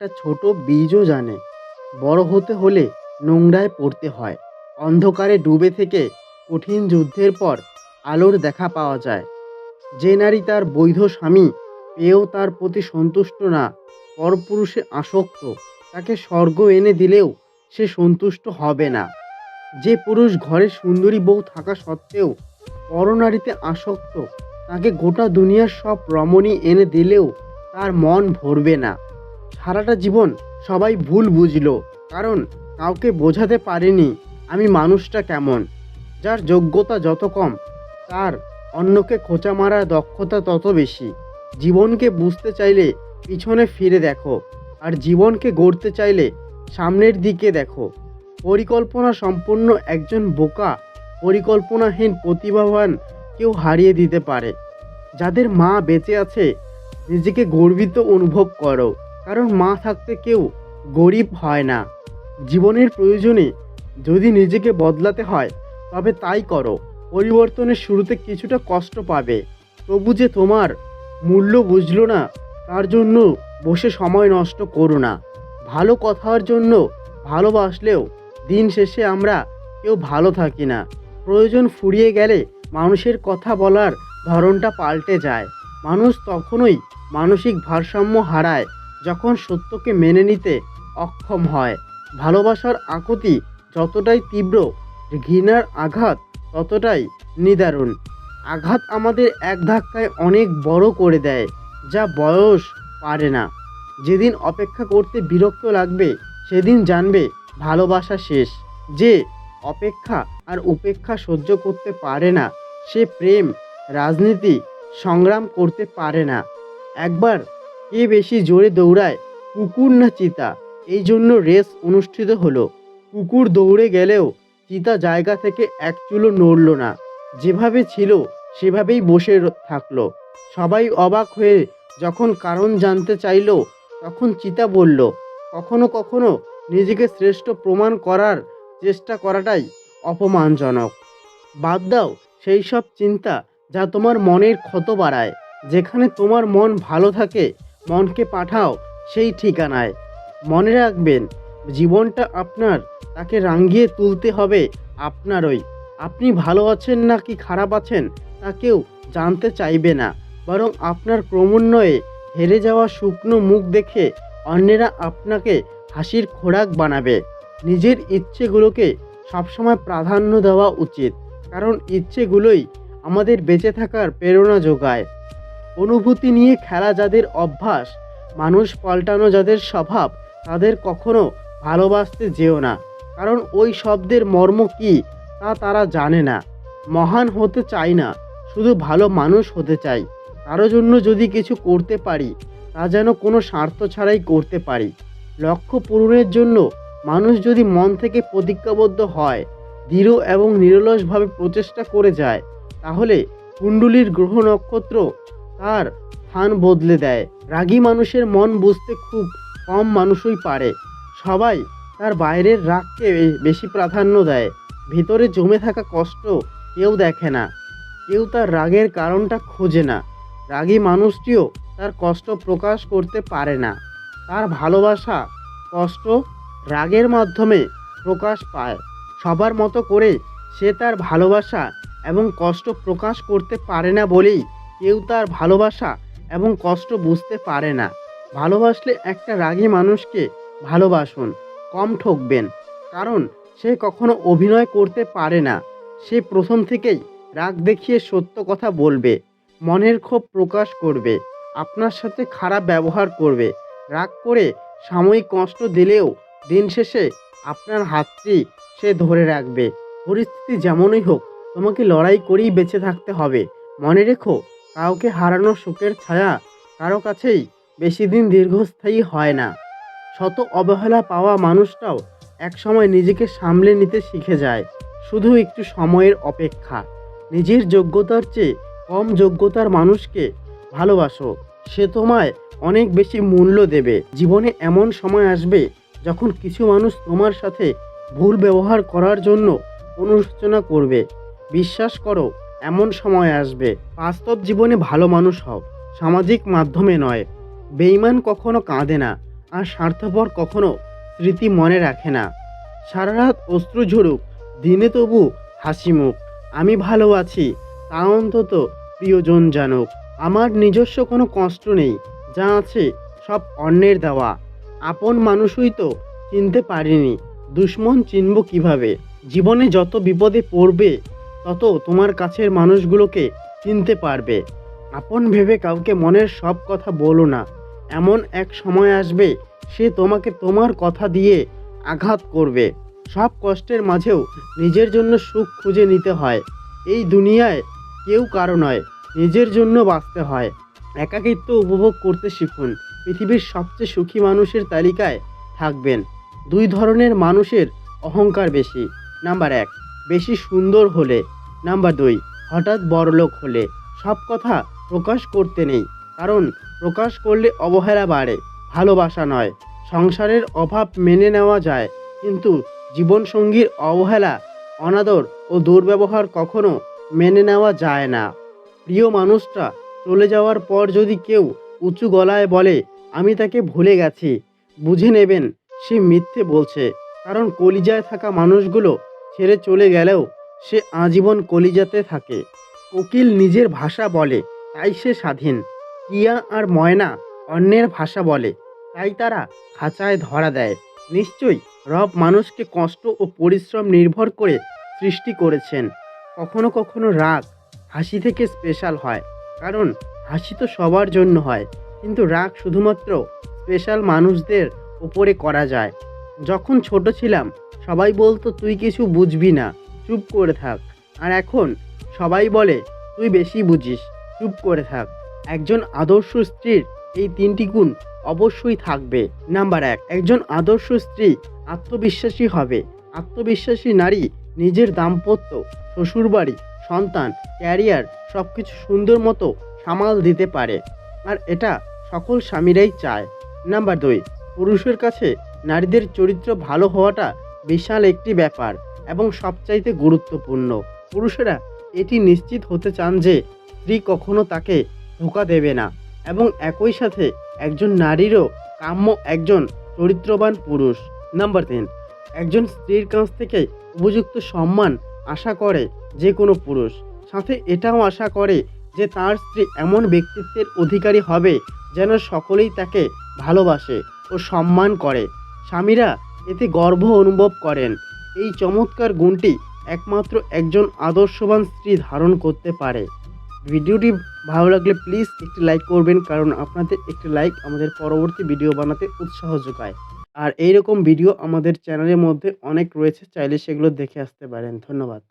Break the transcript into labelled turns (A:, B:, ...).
A: একটা ছোট বীজও জানে। বড় হতে হলে নোংরায় পড়তে হয়। অন্ধকারে ডুবে থেকে কঠিন যুদ্ধের পর আলোর দেখা পাওয়া যায়। যে নারী তার বৈধ স্বামী, পেয়েও তার প্রতি সন্তুষ্ট না, পরপুরুষে আসক্ত, তাকে স্বর্গ এনে দিলেও সে সন্তুষ্ট হবে না। যে পুরুষ ঘরে সুন্দরী বউ থাকা সত্ত্বেও পরনারীতে আসক্ত, তাকে গোটা দুনিয়ার সব রমণী এনে দিলেও তার মন ভরবে না। সারাটা জীবন সবাই ভুল বুঝলো, কারণ কাউকে বোঝাতে পারেনি আমি মানুষটা কেমন। যার যোগ্যতা যত কম, তার অন্যকে খোঁচা মারার দক্ষতা তত বেশি। জীবনকে বুঝতে চাইলে পিছনে ফিরে দেখো, আর জীবনকে গড়তে চাইলে সামনের দিকে দেখো। পরিকল্পনা সম্পন্ন একজন বোকা, পরিকল্পনাহীন প্রতিভাবান কেউ হারিয়ে দিতে পারে। যাদের মা বেঁচে আছে, নিজেকে গর্বিত অনুভব করো। কারণ মা থাকতে কেউ গরিব হয় না। জীবনের প্রয়োজনে যদি নিজেকে বদলাতে হয়, তবে তাই করো। পরিবর্তনের শুরুতে কিছুটা কষ্ট পাবে। তবু যে তোমার মূল্য বুঝলো না, তার জন্য বসে সময় নষ্ট করো না। ভালো কথার জন্য ভালোবাসলেও দিন শেষে আমরা কেউ ভালো থাকি না। প্রয়োজন ফুরিয়ে গেলে মানুষের কথা বলার ধরনটা পাল্টে যায়। মানুষ তখনই মানসিক ভারসাম্য হারায় যখন সত্যকে মেনে নিতে অক্ষম হয়, ভালোবাসার আকুতি যতটাই তীব্র, ঘৃণার আঘাত ততটাই নিদারুণ। আঘাত আমাদের এক ধাক্কায় অনেক বড় করে দেয়, যা বয়স পারে না। যেদিন অপেক্ষা করতে বিরক্ত লাগবে, সেদিন জানবে ভালোবাসা শেষ। যে অপেক্ষা আর উপেক্ষা সহ্য করতে পারে না, সে প্রেম, রাজনীতি, সংগ্রাম করতে পারে না। একবার কে বেশি জোরে দৌড়ায় কুকুর না চিতা। এই জন্য রেস অনুষ্ঠিত হলো। কুকুর দৌড়ে গেলেও চিতা জায়গা থেকে এক চুলো নড়ল না। যেভাবে ছিল, সেভাবেই বসে থাকল। সবাই অবাক হয়ে যখন কারণ জানতে চাইলো, তখন চিতা বলল, কখনো কখনো নিজেকে শ্রেষ্ঠ প্রমাণ করার চেষ্টা করাটাই অপমানজনক। বাদ দাও সেই সব চিন্তা যা তোমার মনের ক্ষত বাড়ায়। যেখানে তোমার মন ভালো থাকে মনকে পাঠাও সেই ঠিকানায়। মনে রাখবেন, জীবনটা আপনার, তাকে রাঙ্গিয়ে তুলতে হবে আপনারই। আপনি ভালো আছেন না কি খারাপ আছেন, তা কেউ জানতে চাইবে না। বরং আপনার ক্রমান্বয়ে হেরে যাওয়া শুকনো মুখ দেখে অন্যেরা আপনাকে হাসির খোরাক বানাবে। নিজের ইচ্ছেগুলোকে সবসময় প্রাধান্য দেওয়া উচিত। কারণ ইচ্ছেগুলোই আমাদের বেঁচে থাকার প্রেরণা যোগায়। অনুভূতি নিয়ে খেলা যাদের অভ্যাস, মানুষ পাল্টানো যাদের স্বভাব, তাদের কখনো ভালোবাসতে যেও না। কারণ ওই শব্দের মর্ম কী, তা তারা জানে না। মহান হতে চাই না, শুধু ভালো মানুষ হতে চাই। কারও জন্য যদি কিছু করতে পারি, তা যেন কোনো স্বার্থ ছাড়াই করতে পারি। লক্ষ্য পূরণের জন্য মানুষ যদি মন থেকে প্রতিজ্ঞাবদ্ধ হয়, দৃঢ় এবং নিরলসভাবে প্রচেষ্টা করে যায়, তাহলে কুণ্ডলীর গ্রহ নক্ষত্র তার স্থান বদলে দেয়। রাগী মানুষের মন বুঝতে খুব কম মানুষই পারে। সবাই তার বাইরের রাগকে বেশি প্রাধান্য দেয়। ভিতরে জমে থাকা কষ্ট কেউ দেখে না। কেউ তার রাগের কারণটা খোঁজে না। রাগী মানুষটিও তার কষ্ট প্রকাশ করতে পারে না। তার ভালোবাসা কষ্ট রাগের মাধ্যমে প্রকাশ পায়। সবার মতো করে সে তার ভালোবাসা এবং কষ্ট প্রকাশ করতে পারে না বলেই কেউ তার ভালোবাসা এবং কষ্ট বুঝতে পারে না। ভালোবাসলে একটা রাগী মানুষকে ভালোবাসুন, কম ঠকবেন। কারণ সে কখনো অভিনয় করতে পারে না। সে প্রথম থেকেই রাগ দেখিয়ে সত্য কথা বলবে, মনের ক্ষোভ প্রকাশ করবে, আপনার সাথে খারাপ ব্যবহার করবে। রাগ করে সাময়িক কষ্ট দিলেও দিন শেষে আপনার হাতটি সে ধরে রাখবে। পরিস্থিতি যেমনই হোক, তোমাকে লড়াই করেই বেঁচে থাকতে হবে। মনে রেখো কাউকে হারানো সুখের ছায়া কারও কাছেই বেশি দিন দীর্ঘস্থায়ী হয় না। শত অবহেলা পাওয়া মানুষটাও একসময় নিজেকে সামলে নিতে শিখে যায়। শুধু একটু সময়ের অপেক্ষা। নিজের যোগ্যতার চেয়ে কম যোগ্যতার মানুষকে ভালোবাসো। সে তোমায় অনেক বেশি মূল্য দেবে। জীবনে এমন সময় আসবে যখন কিছু মানুষ তোমার সাথে ভুল ব্যবহার করার জন্য অনুশোচনা করবে। বিশ্বাস করো এমন সময় আসবে। বাস্তব জীবনে ভালো মানুষ হও, সামাজিক মাধ্যমে নয়। বেইমান কখনো কাঁদে না, আর স্বার্থপর কখনো স্মৃতি মনে রাখে না। সারা রাত অশ্রু ঝরুক, দিনে তবু হাসি মুখ। আমি ভালো আছি, তা অন্তত প্রিয়জন জানুক। আমার নিজস্ব কোনো কষ্ট নেই, যা আছে সব অন্যের দেওয়া। আপন মানুষই তো চিনতে পারিনি, দুশ্মন চিনব কীভাবে? জীবনে যত বিপদে পড়বে তত তোমার কাছের মানুষগুলোকে চিনতে পারবে। আপন ভেবে কাউকে মনের সব কথা বলো না। এমন এক সময় আসবে, সে তোমাকে তোমার কথা দিয়ে আঘাত করবে। সব কষ্টের মাঝেও নিজের জন্য সুখ খুঁজে নিতে হয়। এই দুনিয়ায় কেউ কারও নয়, নিজের জন্য বাঁচতে হয়। একাকিত্ব উপভোগ করতে শিখুন। পৃথিবীর সবচেয়ে সুখী মানুষের তালিকায় থাকবেন। দুই ধরনের মানুষের অহংকার বেশি। নাম্বার এক, বেশি সুন্দর হলে। নাম্বার দুই, হঠাৎ বড়লোক হলে। সব কথা প্রকাশ করতে নেই, কারণ প্রকাশ করলে অবহেলা বাড়ে, ভালোবাসা নয়, সংসারের অভাব মেনে নেওয়া যায়, কিন্তু জীবনসঙ্গীর অবহেলা, অনাদর ও দুর্ব্যবহার কখনো মেনে নেওয়া যায় না। প্রিয় মানুষটা চলে যাওয়ার পর যদি কেউ উঁচু গলায় বলে, আমি তাকে ভুলে গেছি। বুঝে নেবেন সে মিথ্যে বলছে, কারণ কলিজায় থাকা মানুষগুলো ছেড়ে চলে গেলেও সে আজীবন কলিজাতে থাকে। কোকিল নিজের ভাষা বলে, তাই সে স্বাধীন। টিয়া আর ময়না অন্যের ভাষা বলে, তাই তারা খাঁচায় ধরা দেয়। নিশ্চয়ই রব মানুষকে কষ্ট ও পরিশ্রম নির্ভর করে সৃষ্টি করেছেন। কখনো কখনো রাগ হাসি থেকে স্পেশাল হয়, কারণ হাসি তো সবার জন্য হয়। কিন্তু রাগ শুধুমাত্র স্পেশাল মানুষদের উপরে করা যায়। যখন ছোট ছিলাম, সবাই বলতো, তুই কিছু বুঝবি না। চুপ করে থাক। আর এখন সবাই বলে, তুই বেশি বুঝিস, চুপ করে থাক। একজন আদর্শ স্ত্রীর এই তিনটি গুণ অবশ্যই থাকবে। নাম্বার এক, একজন আদর্শ স্ত্রী আত্মবিশ্বাসী হবে। আত্মবিশ্বাসী নারী নিজের দাম্পত্য, শ্বশুরবাড়ি, সন্তান, ক্যারিয়ার সব কিছু সুন্দর মতো সামাল দিতে পারে। আর এটা সকল স্বামীরাই চায়। নাম্বার দুই, পুরুষের কাছে নারীদের চরিত্র ভালো হওয়াটা বিশাল একটি ব্যাপার। এবং সবচাইতে গুরুত্বপূর্ণ। পুরুষেরা এটি নিশ্চিত হতে চান যে, স্ত্রী কখনো তাকে ধোকা দেবে না এবং একই সাথে একজন নারীরও কাম্য একজন চরিত্রবান পুরুষ। নাম্বার তিন, একজন স্ত্রীর কাছ থেকে উপযুক্ত সম্মান আশা করে যে কোনো পুরুষ। সাথে এটাও আশা করে যে তার স্ত্রী এমন ব্যক্তিত্বের অধিকারী হবে যেন সকলেই তাকে ভালোবাসে ও সম্মান করে। স্বামীরা এতে গর্ব অনুভব করেন। এই চমৎকার গুণটি একমাত্র একজন আদর্শবান স্ত্রী ধারণ করতে পারে। ভিডিওটি ভালো লাগলে প্লিজ একটি লাইক করবেন কারণ আপনাদের একটি লাইক আমাদের পরবর্তী ভিডিও বানাতে উৎসাহ যোগায়। আর এইরকম ভিডিও আমাদের চ্যানেলের মধ্যে অনেক রয়েছে, চাইলে সেগুলো দেখে আসতে পারেন। ধন্যবাদ।